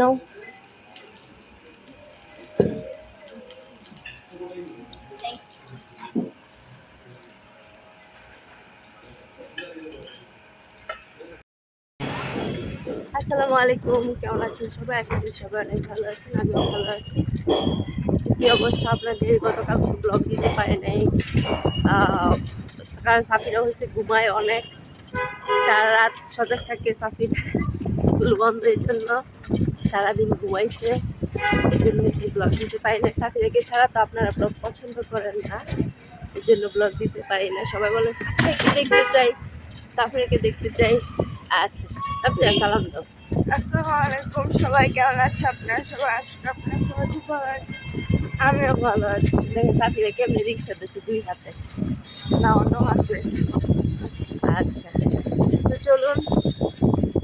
No. আসসালামু আলাইকুম, কেমন আছেন সবাই? আশা করি সবাই অনেক ভালো আছেন, আমিও ভালো আছি। কি অবস্থা আপনাদের? গতকাল ব্লগ দিতে পারে নাই। কারণ সাফিরা হয়েছে, ঘুমায় অনেক। সারা রাত সজাগ থাকে সাফির স্কুল বন্ধ এই জন্য। সারাদিন ঘুমাইছে এই জন্য সেই ব্লগ দিতে পারি না সাফিরাকে ছাড়া তো আপনারা ব্লগ পছন্দ করেন না এই জন্য ব্লগ দিতে পারি না সবাই বলে সাফিরাকে দেখতে চাই সাফিরাকে দেখতে চাই। আচ্ছা সাফিরা সালাম দাও। আসসালামু আলাইকুম সবাই কেমন আছে? আপনারা সবাই আজকে আপনার সবাই খুব ভালো আছে আমিও ভালো আছি। দেখেন সাফিরা কেমনি রিক্সা দুই হাতে। না অন্য হাতে আচ্ছা। চলুন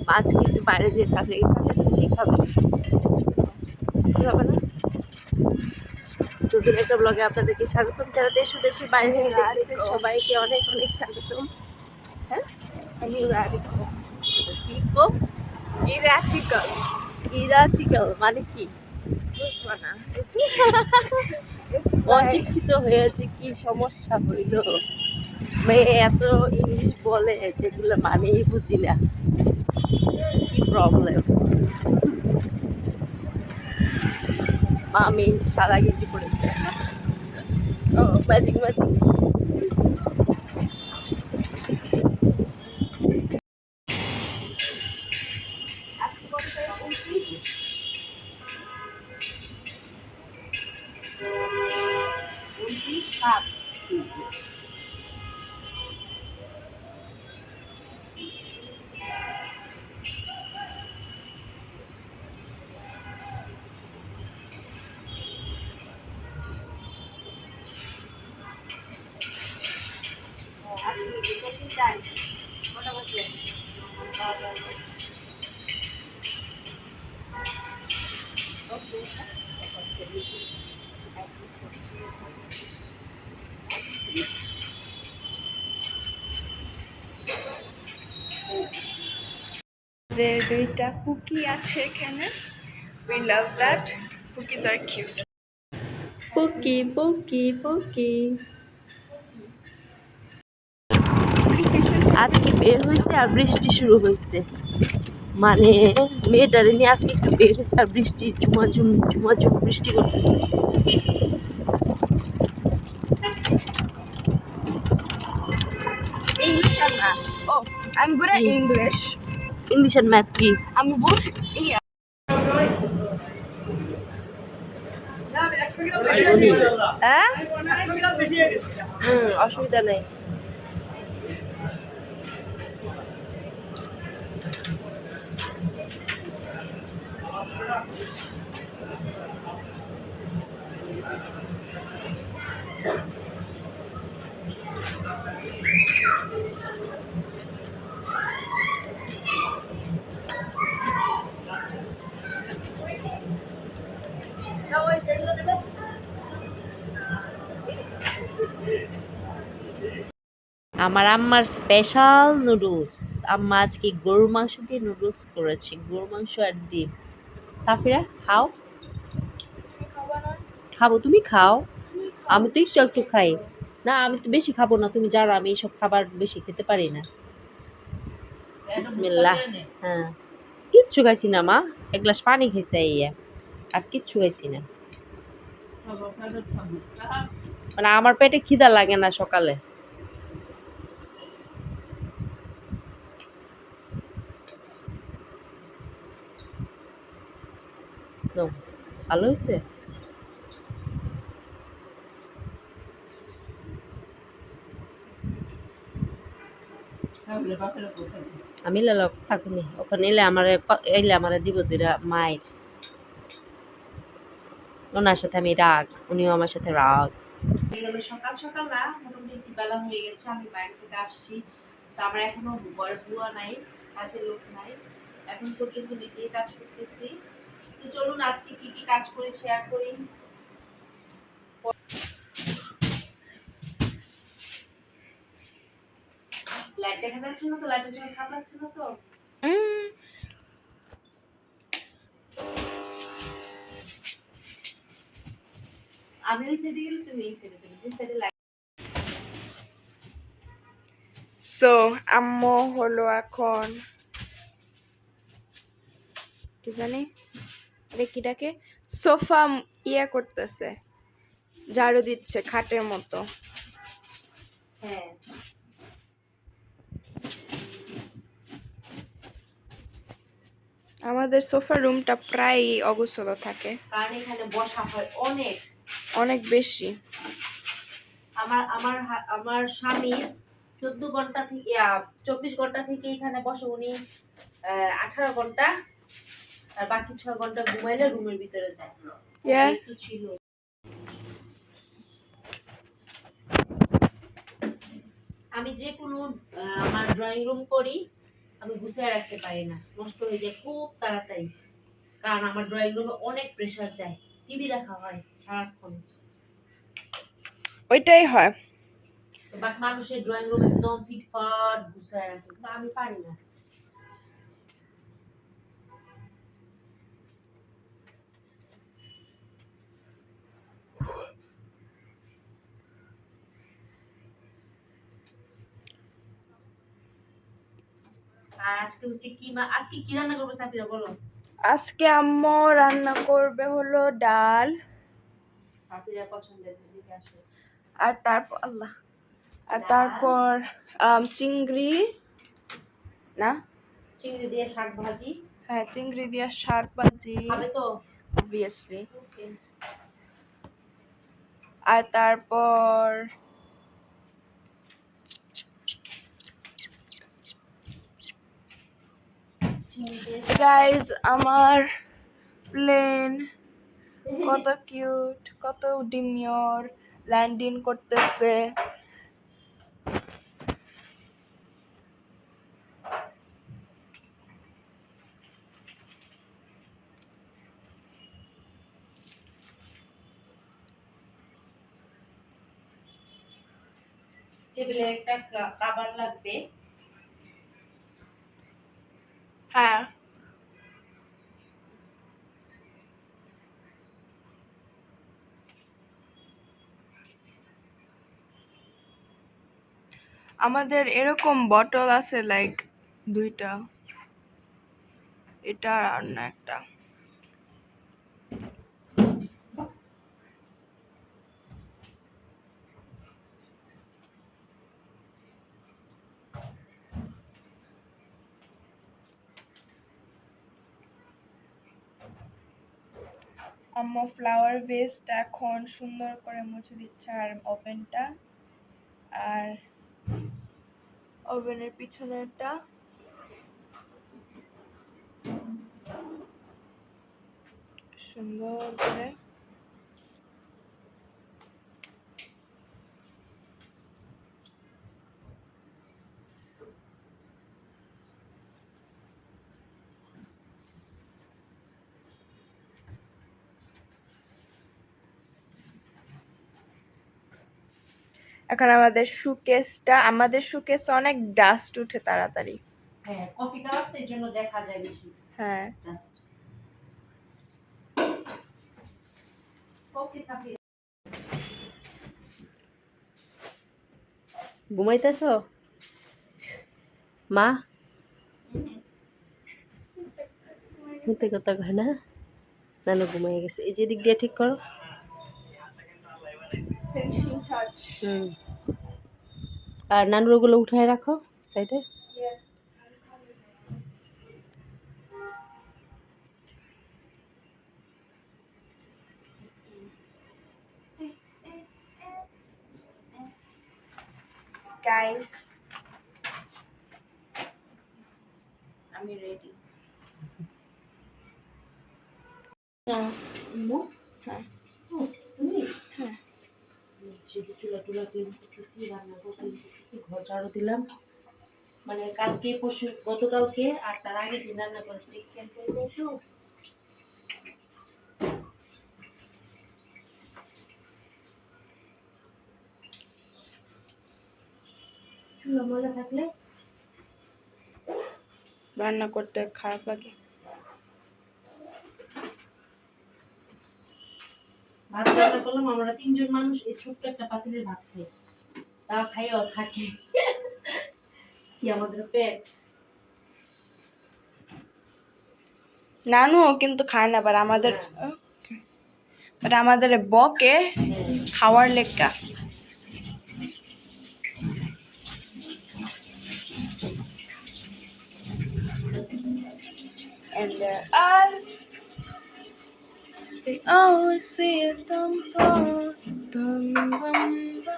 আজকে একটু বাইরে যে সাফিরা সাফিরা তুমি কী খাবে কিছু খাবে না? দুদিন একটা ব্লগে আপনাদেরকে স্বাগতম। যারা দেশ দেশের বাইরে থেকে দেখতেছেন সবাইকে অনেক অনেক স্বাগতম। হ্যাঁ? আমি রাডিকল কি গো? ইরাটিকল ইরাটিক্যাল মানে কি? বুঝব না। অশিক্ষিত হয়েছে কি সমস্যা হইল? মেয়ে এত ইংলিশ বলে যেগুলো মানেই বুঝি না। কি প্রবলেম মামি সাদা গেঞ্জি পড়েছে। ও ম্যাজিক ম্যাজিক উনত্রিশ সাত। দুইটা কুকি আছে এখানে। We love that cookies are cute Pocky Pocky Pocky আজকে বের হয়েছে আর বৃষ্টি শুরু হয়েছে। মানে মেয়েটারে নিয়ে আজকে একটু বের হয়েছে আর বৃষ্টি ঝুমাঝুম ঝুমাঝুম বৃষ্টি করতেছে। ইংলিশ আর না? Oh I am good at কি? ইংলিশ ইংলিশ ম্যাথ কি? আমি বলছি হ্যাঁ? অসুবিধা নেই। আমার আম্মার স্পেশাল নুডলস আম্মা আজকে গরুর মাংস দিয়ে নুডলস করেছে। গরুর মাংস আর ডিম। সাফিরা, খাও। খাব, তুমি খাও। আমি তো একটু একটু খাই। না, আমি তো বেশি খাব না। তুমি জানো, আমি এইসব খাবার বেশি খেতে পারি না। বিসমিল্লাহ। হ্যাঁ। কিচ্ছু খাইছি না, মা। এক গ্লাস পানি খেয়েছে ইয়া আর কিচ্ছু খাইছি না। মানে আমার পেটে খিদা লাগে না সকালে। তো ভালো হয়েছে আমি লালা থাকুনি। ওখানে এলে আমার এলে আমার দিব দুইটা মায়ের। ওনার সাথে আমি রাগ, উনিও আমার সাথে রাগ। সকাল সকাল না, মোটামুটি একটু বেলা হয়ে গেছে, আমি বাইরে থেকে আসছি। তো আমার এখনও বড় বুয়া নাই, কাজের লোক নাই। এখন পর্যন্ত নিজেই কাজ করতেছি। তো চলুন আজকে কি কি কাজ করে শেয়ার করি। লাইট দেখা যাচ্ছে না তো? লাইটের জন্য না তো? আমি গেলে তুমি যে সো আম্মু হলো এখন কি জানি? আরে সোফা ইয়া করতেছে ঝাড়ু দিচ্ছে খাটের মতো। হ্যাঁ। আমাদের সোফা রুমটা প্রায় অগোছল থাকে। কারণ এখানে বসা হয় অনেক। অনেক বেশি। আমার আমার আমার স্বামী চোদ্দ ঘণ্টা থেকে চব্বিশ ঘণ্টা থেকে এখানে বসে উনি আঠারো ঘণ্টা আর বাকি ছয় ঘণ্টা ঘুমাইলে রুমের ভিতরে যায়। তো ছিল। আমি যে কোনো আমার ড্রয়িং রুম করি আমি গুছিয়ে রাখতে পারি না। নষ্ট হয়ে যায় খুব তাড়াতাড়ি। কারণ আমার ড্রয়িং রুমে অনেক প্রেশার যায়। টিভি দেখা হয় সারাক্ষণ। ওইটাই হয়। বাট মানুষের ড্রয়িং রুম একদম ফিটফাট গুছায় রাখে। আমি পারি না। আর আজকে হচ্ছে কি মা আজকে কি রান্না করব সাফিরা বলো? আজকে আম্মু রান্না করবে হলো ডাল। সাফিরা পছন্দের আর তারপর আল্লাহ। আর তারপর চিংড়ি। না? চিংড়ি দিয়ে শাক ভাজি। হ্যাঁ চিংড়ি দিয়ে শাক ভাজি। খাবে তো? অবভিয়াসলি আর তারপর চিংড়ি দিয়ে গাইজ আমার প্লেন কত কিউট কত ডিমিওর ল্যান্ডিং করতেছে। টেবিলে একটা কাবার লাগবে হ্যাঁ আমাদের এরকম বটল আছে লাইক দুইটা। এটা আর না একটা। আম্মু ফ্লাওয়ার ভেস্ট এখন সুন্দর করে মুছে দিচ্ছে আর ওভেনটা আর ওভেনের পিছনেরটা। সুন্দর করে এখন আমাদের সুকেসটা আমাদের সুকেসে অনেক ডাস্ট উঠে তাড়াতাড়ি। হ্যাঁ কফি কাপ তো এই জন্য দেখা যায় বেশি। হ্যাঁ। সাফিরা ঘুমাইতেছ? মা? মিথ্যে কথা কয় না। নানু ঘুমাই গেছে। এই যে দিক দিয়ে ঠিক করো। ফিনিশিং টাচ হুম। আর নানুর ওগুলো উঠায় রাখো সাইডে। গাইস আমি রেডি হ্যাঁ হ্যাঁ তুমি? চুলা, টুলা ক্লিন করতেছি, রান্না করতেছি ঘর ঝাড়ু দিলাম। মানে কালকে, পরশু, গতকালকে আর তার আগের দিন রান্না করে ক্যান্সেল করছ চুলা ময়লা থাকলে? রান্না করতে খারাপ লাগে। ভাত রান্না করলাম আমরা তিনজন মানুষ এই ছোট্ট একটা পাতিলের ভাত খাই। তাও খাইও থাকে। কি আমাদের পেট। নানুও কিন্তু খায় না বাট আমাদের বাট আমাদের বকে খাওয়ার লেখা And there are they always say it dum bum dum bum bum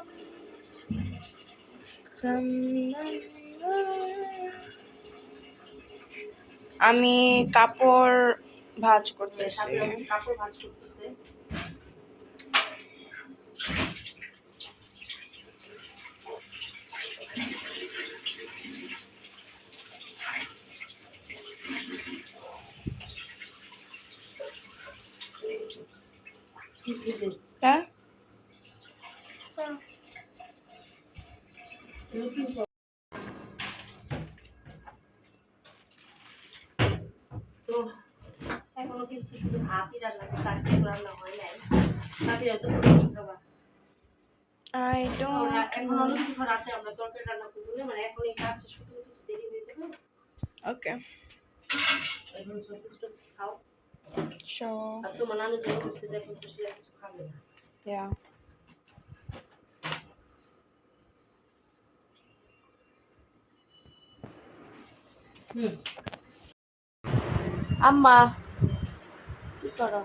dum bum bum. আমি কাপড় ভাঁজ করতেছি কাপড় ভাজ করতেছে তো এখনও কিন্তু শুধু ভাতই রান্না আর কিছু রান্না হয় নাই। তারপরে এত করে কি খাবার আমরা don't এখন অনেক কিছু রাতে আমরা তরকারি না yeah. হুম আম্মা কি করো?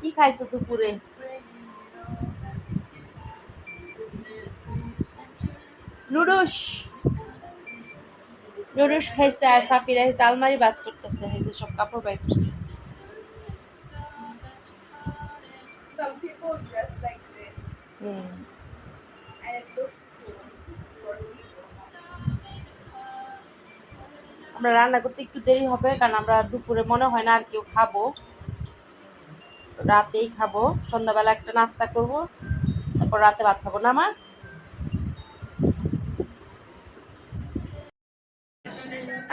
কি খাইছো দুপুরে? নুডুস নুডুস খাইছে আর সাফিরা হয়েছে আলমারি বাজ করতেছে এই যে সব কাপড় বাইর করছে। Some people dress like this, hmm. And it looks cool. for people. আমরা রান্না করতে একটু দেরি হবে কারণ আমরা দুপুরে মনে হয় না আর কেউ খাব। রাতেই খাব। সন্ধ্যাবেলা একটা নাস্তা করব তারপর রাতে ভাত খাব। না মা?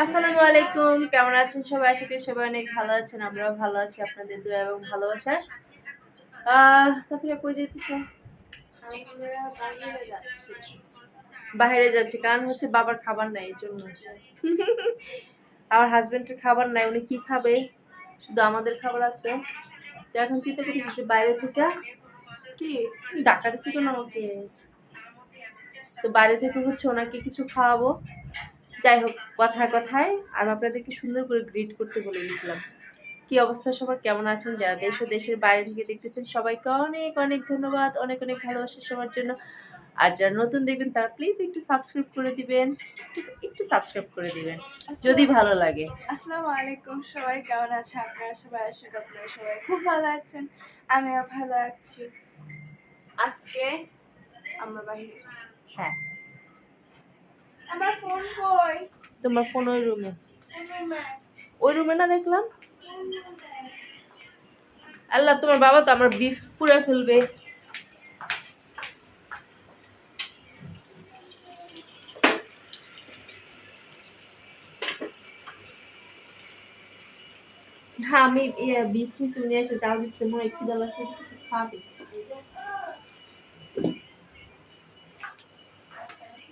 আসসালামু আলাইকুম। কেমন আছেন সবাই? আশা করি সবাই অনেক ভালো আছেন। আমরাও ভালো আছি আপনাদের দোয়া এবং ভালোবাসায় আহ সাফিরা কই যেতেছে আমরা বাইরে যাচ্ছি কারণ হচ্ছে বাবার খাবার নাই এই জন্য। আমার হাজবেন্ডের খাবার নাই উনি কি খাবে? শুধু আমাদের খাবার আছে। তো এখন চিন্তা করতেছি যে বাইরে থেকে কি? ডাক্তার দিচ্ছি তো না আমাকে। তো বাইরে থেকে হচ্ছে ওনাকে কিছু খাওয়াবো। যাই হোক কথায় কথায় আর আপনাদেরকে সুন্দর করে গ্রিট করতে বলে গেছিলাম কি অবস্থা সবার? কেমন আছেন? যারা দেশ ও দেশের বাইরে থেকে দেখতেছেন সবাইকে অনেক অনেক ধন্যবাদ অনেক অনেক ভালোবাসা সবার জন্য। আর যারা নতুন দেখবেন তারা প্লিজ একটু সাবস্ক্রাইব করে দিবেন একটু- সাবস্ক্রাইব করে দিবেন যদি ভালো লাগে। আসসালামু আলাইকুম সবাই কেমন আছে আপনারা সবাই আশা করি আপনারা সবাই খুব ভালো আছেন আমিও ভালো আছি। আজকে আমরা বাইরে হ্যাঁ। আমার ফোন কই? তোমার ফোন ওই রুমে। ওই রুমে না দেখলাম? আল্লাহ তোমার বাবা তো আমার বিফ পুরো ফেলবে। হ্যাঁ আমি বিফ নিয়ে এসে জাল দিচ্ছে মনে হয় খিদা লাগছে কিছু খাবে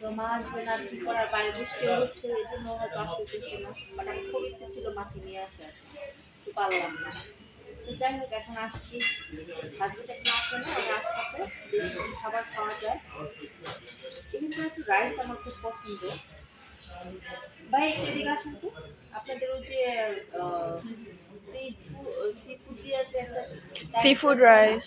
তো মা আসবে না কি করার? বাইরে বৃষ্টি হচ্ছে এই জন্য হয়তো আসতেছে না। মানে আমার খুব ইচ্ছে ছিল মাকে নিয়ে আসার। তো পারলাম না। তো যাই হোক এখন আসছি। হাজবেন্ড এখন আসবে না আমি আসতে দেশি খাবার খাওয়া যায়। কিন্তু একটু রাইস আমার খুব পছন্দ। ভাই এদিকে আসুন তো। আপনাদের ওই যে সি ফুড রাইস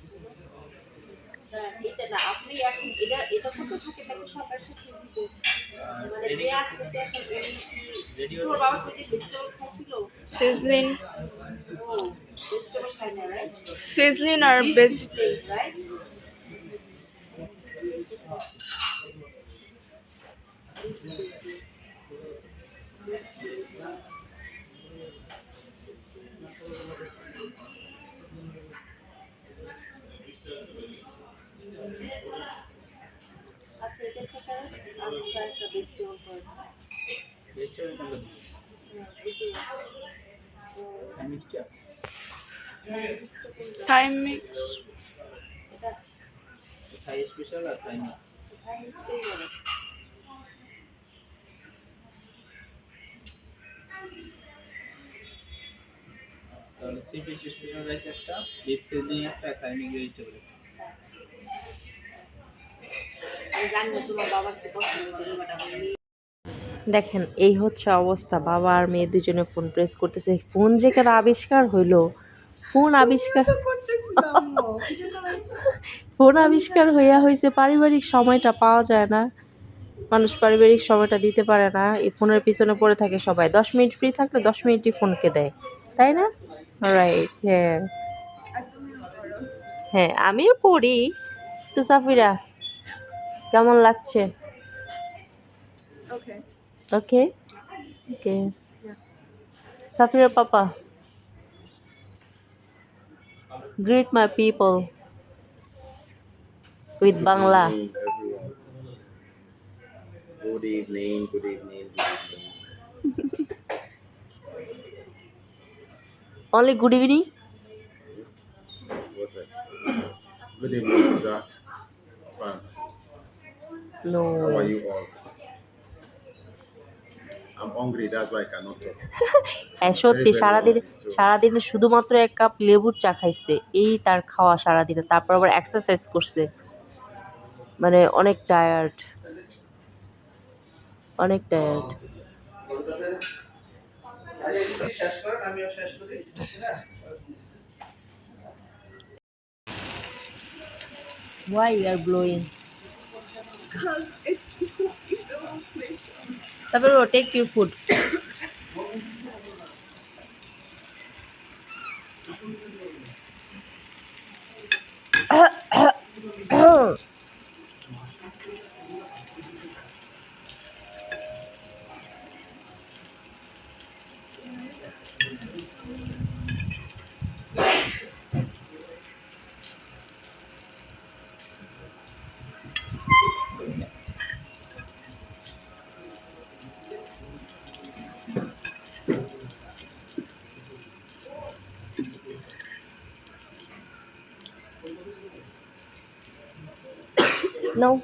এটা না আপনি এখন এটা এটা কত থাকে তাকে সবার সাথে। মানে যে আসতেছে এখন তোর বাবা কত ভেজিটেবল খাচ্ছিল সিজলিং ও ভেজিটেবল খায় না রাইট সিজলিং আর বেস রাইট আচ্ছা এটা আমি একটা ভেজিটেবল করে Vegetable কোনটা? এই যে Chinese টা? টাইম মিক্স Thai special আর বলে তাহলে সি ফিশ স্পেশাল রাইস একটা, beef seasoning একটা, আর Thai mix vegetable একটা। আমি জানি না তোমার বাবার কি পছন্দ করে বাট আমি দেখেন এই হচ্ছে অবস্থা। বাবা আর মেয়ে দুজনে ফোন প্রেস করতেছে। ফোন যেখানে আবিষ্কার হইল? ফোন আবিষ্কার ফোন আবিষ্কার হইয়া হয়েছে পারিবারিক সময়টা পাওয়া যায় না। মানুষ পারিবারিক সময়টা দিতে পারে না। এই ফোনের পিছনে পড়ে থাকে সবাই। দশ মিনিট ফ্রি থাকলে দশ মিনিটই ফোনকে দেয়। তাই না? রাইট হ্যাঁ। হ্যাঁ আমিও করি। তো সাফিরা কেমন লাগছে okay okay okay Safira papa greet my people with Bangla. evening, everyone. Good evening, good evening, good evening. Only good evening. What else? Good evening, Fine. How are you all? I'm hungry, that's why I cannot talk. হ্যাঁ সত্যি সারাদিনে সারাদিনে শুধুমাত্র এক cup লেবুর চা খাইছে এই তার খাওয়া সারাদিনে তারপর আবার এক্সারসাইজ করছে মানে অনেক টায়ার্ড অনেক tired Why you are blowing? Because it's তারপর take your food No. Não.